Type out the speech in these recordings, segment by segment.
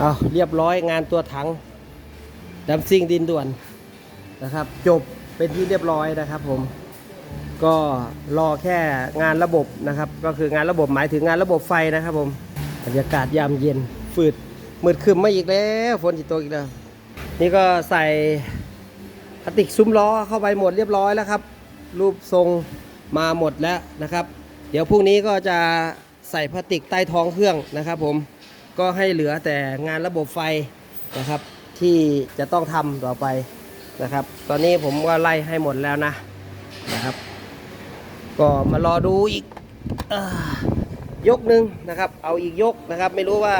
เอาเรียบร้อยงานตัวถังดำซิ่งดินด่วนนะครับ จบเป็นที่เรียบร้อยนะครับผม ก็รอแค่งานระบบนะครับ ก็คืองานระบบหมายถึงงานระบบไฟนะครับผมบรรยากาศยามเย็นฝืดมืดครึมมาอีกแล้วฝนจิตกอีกแล้ว นี่ก็ใส่พลาสติกซุ้มล้อเข้าไปหมดเรียบร้อยแล้วครับ รูปทรงมาหมดแล้วนะครับ เดี๋ยวพรุ่งนี้ก็จะใส่พลาสติกใต้ท้องเครื่องนะครับผม ก็ให้เหลือแต่งานระบบไฟนะครับ ที่จะต้องทำต่อไปนะครับ ตอนนี้ผมก็ไล่ให้หมดแล้วนะนะครับ ก็มารอดูอีกอยกหนึ่งนะครับ เอาอีกยกนะครับ ไม่รู้ว่า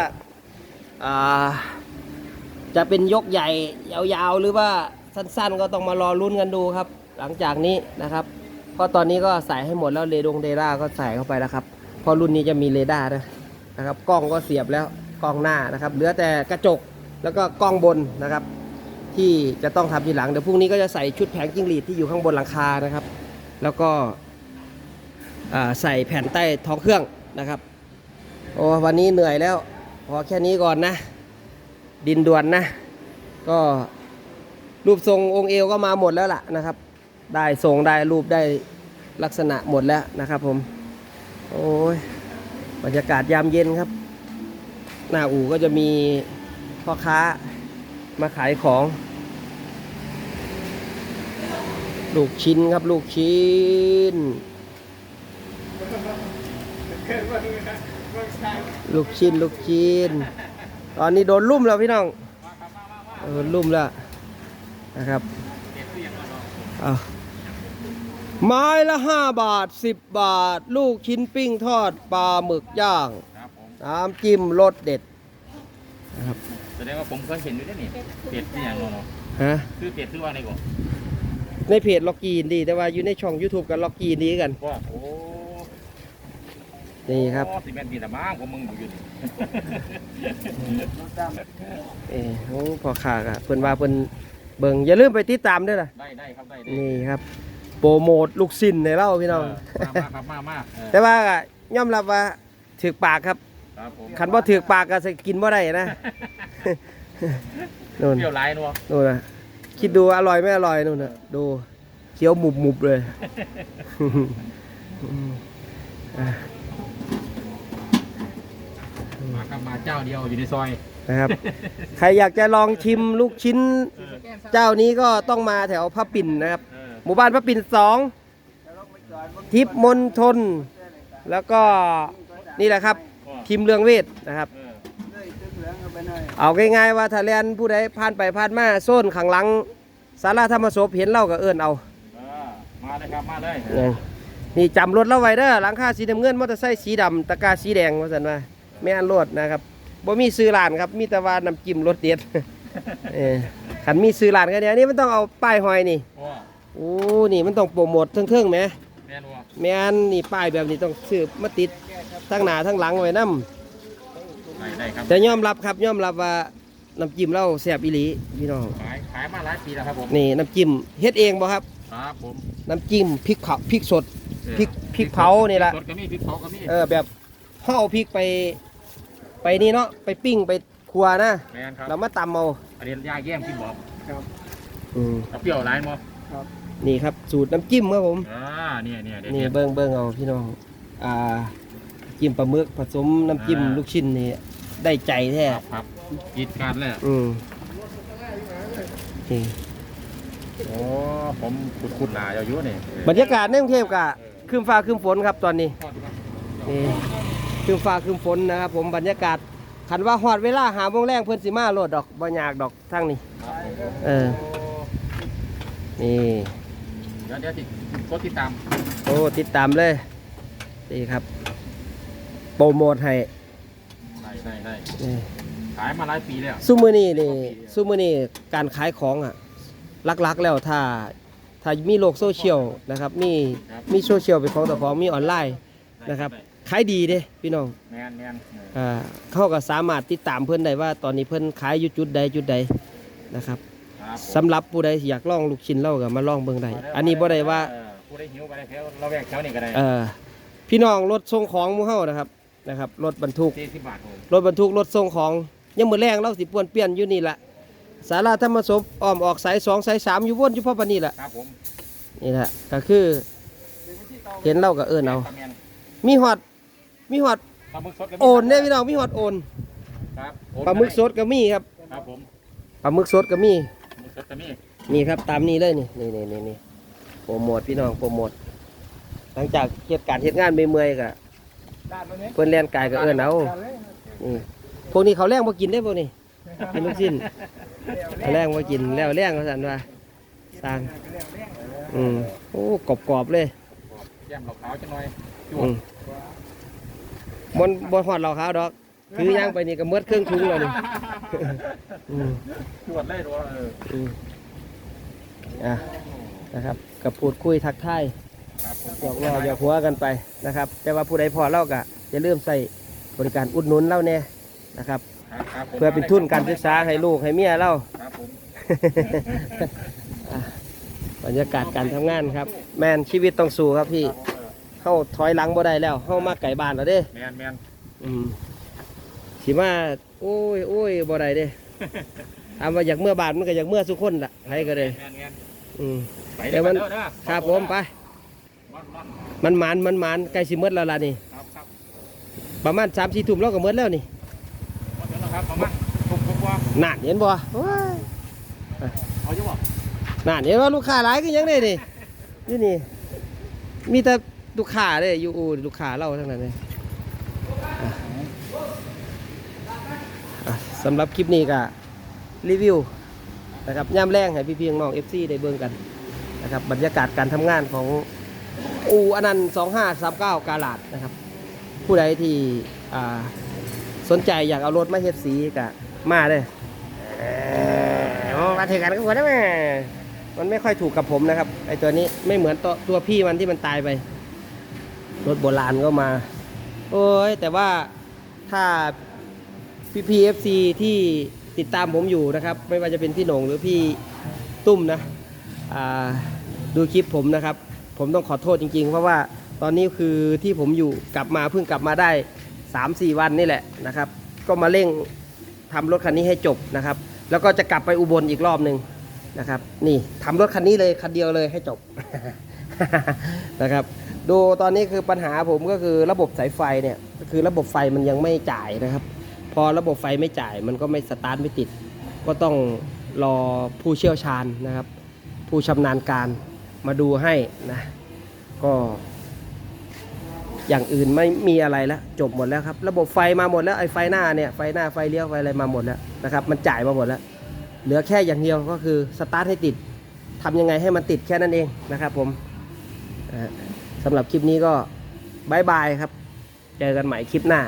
าจะเป็นยกใหญ่ยาวๆ หรือว่าสั้นๆ ก็ต้องมารอลุ้นกันดูครับ หลังจากนี้นะครับก็ตอนนี้ก็ใส่ให้หมดแล้วเรดงเรดาร์ก็ใส่เข้าไปแล้วครับเพราะรุ่นนี้จะมีเรดาร์นะนะครับ กล้องก็เสียบแล้ว กล้องหน้านะครับ เหลือแต่กระจกแล้วก็กล้องบนนะครับ ที่จะต้องทำทีหลังเดี๋ยวพรุ่งนี้ก็จะใส่ชุดแผงจิ้งหรีดที่อยู่ข้างบนหลังคานะครับ แล้วก็ใส่แผ่นใต้ท้องเครื่องนะครับโอ้วันนี้เหนื่อยแล้ว พอแค่นี้ก่อนนะ ดินด่วนนะ ก็รูปทรงองค์เอวก็มาหมดแล้วล่ะนะครับ ได้ทรงได้รูปได้ลักษณะหมดแล้วนะครับผม โอ้ยบรรยากาศยามเย็นครับ หน้าอู่ก็จะมีพ่อค้ามาขายของ ลูกชิ้นครับลูกชิ้น ลูกชิ้นลูกชิ้น ตอนนี้โดนลุ่มแล้วพี่น้องโดนลุ่มแล้วนะครับเอาไม้ละห้าบาทสิบบาท ลูกชิ้นปิ้งทอดปลาหมึกย่าง น้ำจิ้มรสเด็ดนะครับแสดงว่าผมเคยเห็นอยู่ด้วยนี่เป็ดที่อย่างเนาะฮะคือเป็ดคือว่าในก่อนในเพจล็อกกีนดีแต่ว่าอยู่ในช่อง YouTube กับล็อกกีนดีกันว่าโอ้นี่ครับโอ้สิแม่นดีแต่บ้างผมมึงอยู่อยู่นี่เออโอ้พอขากอะเพิ่นว่าเพิ่นเบิ่งอย่าลืมไปติดตามด้วยนะได้ได้ครับได้ได้นี่ครับโปรโมทลูกสิ้นในเล่าพี่น้องเมามาครับมามาเออแต่ว่าก็ยอมรับว่าถือปากครับ ครับผมคันบ่ถือปากก็สิกินบ่ได้นะ นู่นเปรี้ยวหลายนัวนู่นนะคิดดูอร่อยไม่อร่อยนู่นน่ะดูเคี้ยวหมุบหมุบๆเลยอืมอะมาครับมาเจ้าเดียวอยู่ในซอยนะครับ ใครอยากจะลองชิมลูกชิ้นเออเจ้านี้ก็ต้องมาแถวพระปิ่นนะครับเออหมู่บ้านพระปิ่นสองทิพย์มนทน แล้วก็นี่แหละครับ คิมเรืองเวทนะครับ เออเอาง่ายๆว่าถ้าแลนผู้ใดผ่านไปผ่านมาโซนข้างหลังสาราธรรมศพเห็นเล่าก็เอิ้นเอาเออมาเลยครับมาเลยนี่นี่จำรถเราไว้เด้อหลังคาสีน้ำเงินมอเตอร์ไซค์สีดำตะกร้าสีแดงว่าสันว่าแม่นรถนะครับบ่มีซื้อร้านครับมีแต่ว่าน้ำจิ้มรสเด็ดเออขันมีซื้อร้านกันเนี้ยนี่มันต้องเอาป้ายหอยนี่ว่าโอ้นี่มันต้องโปรโมทเทิงๆไหมแม่นว่าแม่นนี่ป้ายแบบนี้ต้องซื้อมาติด ทั้งหน้าทั้งหลังไว้นํได้ได้ครับแต่ยอมรับครับยอมรับว่าน้ำจิ้มเราแซ่บอีหลีพี่น้อง ขายขายมาหลายปีแล้วครับผมนี่น้ำจิ้มเฮ็ดเองบ่ครับ ครับผมน้ำจิ้มพริกเผาพริกสด พริกพริกเผานี่ล่ะพริกสดก็มีพริกเผาก็มีเออแบบห่อเอาพริกไป ไปนี่เนาะไปปิ้งไปครัวนะแม่นครับเรามาตำเอาอันนี้ย่าแย้มที่บอกอืมเอาเปรี้ยวหลายมั้งนี่ครับสูตรน้ำจิ้มครับผม อ่าเนี่ยเนี่ยเดี๋ยวนี่เนี่ยเบิ้งเบิ้งเอาพี่น้อง อ่า จิ้มปลาหมึกผสมน้ำจิ้มอ่า ลูกชิ้นนี่ได้ใจแท้ครับครับกินกันเลยอืมนี่โอ้ผมขุดขุดหนาเยอะๆนี่บรรยากาศในกรุงเทพกะครึมฟ้าครึมฝนครับตอนนี้ นี่ครึมฟ้าครึมฝนนะครับผมบรรยากาศคันว่าฮอดเวลาหาโมงแรงเพิ่นสิมาโลดดอกบ่ยากดอกทางนี้ครับผมเออนี่เดี๋ยวเดี๋ยวติดกดติดตามโอ้ติดตามเลยนี่ครับ โปรโมทให้ได้ได้ได้นี่ขายมาหลายปีแล้วซูมือนี่นี่ซูมือนี่การขายของอะลักๆแล้วถ้าถ้ามีโลกโซเชียลนะครับ มีมีโซเชียลเป็นของตัวของมีออนไลน์นะครับขายดีเด้พี่น้องแมนแมนอ่าเขาก็สามารถติดตามเพื่อนได้ว่าตอนนี้เพื่อนขายอยู่จุดใดจุดใดนะครับครับสำหรับผู้ใดอยากลองลูกชิ้นเล่าก็มาลองเบิ่งได้อันนี้บ่ได้ว่าเออผู้ได้หิวไปได้แถวเราแวกแถวนี้ก็ได้เออพี่น้องรถส่งของหมู่เฮานะครับ นะครับรถบรรทุกสี่สิบบาทผมรถบรรทุกรถส่งของยังมือแรงเราสิปวนเปลี่ยนอยู่นี่ละสาราธรรมศพอ้อมออกสายสองสายสามอยู่วนอยู่พ่อปานนี่แหละครับผมนี่แหละก็คือเห็นเราก็เอิ้นเอา ปลาแมนมีหอดมีหอดปลาหมึกสดก็มีโอนเนี่ยพี่น้องมีหอดโอนครับโอนปลาหมึกสดก็มีครับครับผมปลาหมึกสดก็มีปลาหมึกสดก็มีนี่ครับตามนี้เลยนี่นี่นี่นี่นี่โปรโมทพี่น้องโปรโมทหลังจากเหตุการณ์เหตุงานเมื่อยๆก็ด้านนี้ เพิ่นแล่นกายก็เอิ้นเอานี่พวกนี้เขาแรงบ่กินได้พวกนี้กินลูกชิ้นเขาแรงบ่กินแล้วแรงเขาสั่นว่าสร้างอืมโอ้กรอบๆเลยแย้มหลอกขาวจังหน่อยจวอืดมบนบนหอดเราขาวดอกคือย่างไปนี่ก็เมืดเครื่องทุงแล้วนี่อืม จวดเลยตัวเออ อืมอะนะครับกับพูดคุยทักทายครับผม หยอกล้อหยอกหัวกันไปนะครับ แต่ว่าผู้ใดพอเล่าก็อย่าลืมใส่บริการอุดหนุนเล่าแน่นะครับครับครับผมเพื่อเป็นทุนการศึกษาให้ลูกให้เมียเล่า ครับผมอะบรรยากาศการทำงานครับ แมนชีวิตต้องสู้ครับพี่ครับผมเออเข้าถอยหลังบ่ได้แล้วเข้ามาไก่บ้านแล้วเด้ แมนแมนอืมสิมาโอ้ยโอ้ยบ่ได้เด้ ถามว่าอยากเมื่อบานมันก็อยากเมื่อสุกคนล่ะใครก็เลย แมนแมนอืม ไปเดี๋ยวมันเด้อเด้อครับผมไป มันมันมันหมานมันหมานใกล้สิหมดแล้วล่ะนี่ครับครับประมาณ3 4ทุ่มเราก็หมดแล้วนี่หมดแล้วนะครับประมาณถูกกว่านั่นเห็นบ่โอ้ยเอาอยู่บ่นั่นเห็นว่าลูกค้าหลายก็ยังได้นี่นี่นี่มีแต่ลูกค้าเลยอยู่อู่ลูกค้าเราทั้งนั้นเลยอะอะสำหรับคลิปนี้ก็รีวิวนะครับย่ำแรงให้พี่ๆน้องเอฟซีได้เบิ่งกันนะครับบรรยากาศการทำงานของ อูอนันต์2539กาลาดนะครับ ผู้ใดที่อ่าสนใจอยากเอารถมาเฮ็ดสีก็มาเลยเอ่อมาถือกันก็หัวได้ไหมมันไม่ค่อยถูกกับผมนะครับไอตัวนี้ไม่เหมือนตัวตัวพี่มันที่มันตายไป รถโบราณก็มา โอ้ยแต่ว่าถ้าพี่พีเอฟซีที่ติดตามผมอยู่นะครับ ไม่ว่าจะเป็นพี่โหน่งหรือพี่ตุ้มนะอ่าดูคลิปผมนะครับ ผมต้องขอโทษจริงๆ เพราะว่าตอนนี้คือที่ผมอยู่กลับมาเพิ่งกลับมาได้ 3-4 วันนี่แหละนะครับ ก็มาเร่งทำรถคันนี้ให้จบนะครับ แล้วก็จะกลับไปอุบลอีกรอบหนึ่งนะครับ นี่ทำรถคันนี้เลยคันเดียวเลยให้จบนะครับ ดูตอนนี้คือปัญหาผมก็คือระบบสายไฟเนี่ยก็คือระบบไฟมันยังไม่จ่ายนะครับ พอระบบไฟไม่จ่ายมันก็ไม่สตาร์ทไม่ติด ก็ต้องรอผู้เชี่ยวชาญนะครับ ผู้ชำนาญการ มาดูให้นะก็อย่างอื่นไม่มีอะไรแล้วจบหมดแล้วครับ ระบบไฟมาหมดแล้วไอ้ไฟหน้าเนี่ยไฟหน้าไฟเลี้ยวไฟอะไรมาหมดแล้วนะครับ มันจ่ายมาหมดแล้ว เหลือแค่อย่างเดียวก็คือสตาร์ทให้ติดทำยังไงให้มันติดแค่นั้นเองนะครับ ผมอ่าสำหรับคลิปนี้ก็บายบายครับ เจอกันใหม่คลิปหน้า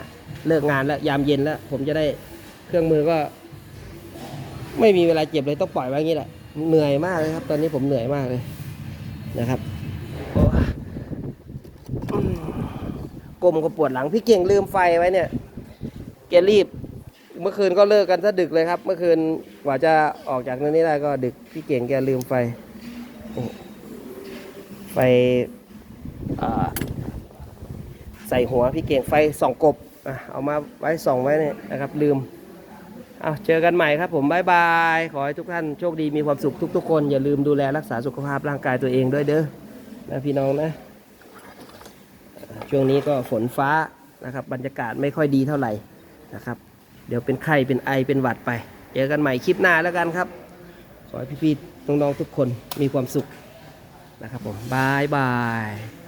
เลิกงานแล้วยามเย็นแล้ว ผมจะได้เครื่องมือก็ ไม่มีเวลาเจ็บเลยต้องปล่อยไว้อย่างนี้แหละเหนื่อยมากเลยครับ ตอนนี้ผมเหนื่อยมากเลย นะครับกลมก็ปวดหลังพี่เก่งลืมไฟไว้เนี่ยแกรีบ เมื่อคืนก็เลิกกันซะดึกเลยครับ เมื่อคืนกว่าจะออกจากนั้นนี้ได้ก็ดึกพี่เก่งแกลืมไฟไฟใส่หัวพี่เก่งไฟส่องกบเอามาไว้ส่องไว้เนี่ยนะครับลืม เอาเจอกันใหม่ครับผมบายบาย ขอให้ทุกท่านโชคดีมีความสุขทุก ๆ คน อย่าลืมดูแลรักษาสุขภาพร่างกายตัวเองด้วยเด้อนะพี่น้องนะ ช่วงนี้ก็ฝนฟ้านะครับ บรรยากาศไม่ค่อยดีเท่าไหร่นะครับ เดี๋ยวเป็นไข้เป็นไอเป็นหวัดไป เจอกันใหม่คลิปหน้าแล้วกันครับ ขอให้พี่ๆน้องๆทุกคนมีความสุขนะครับผมบายบาย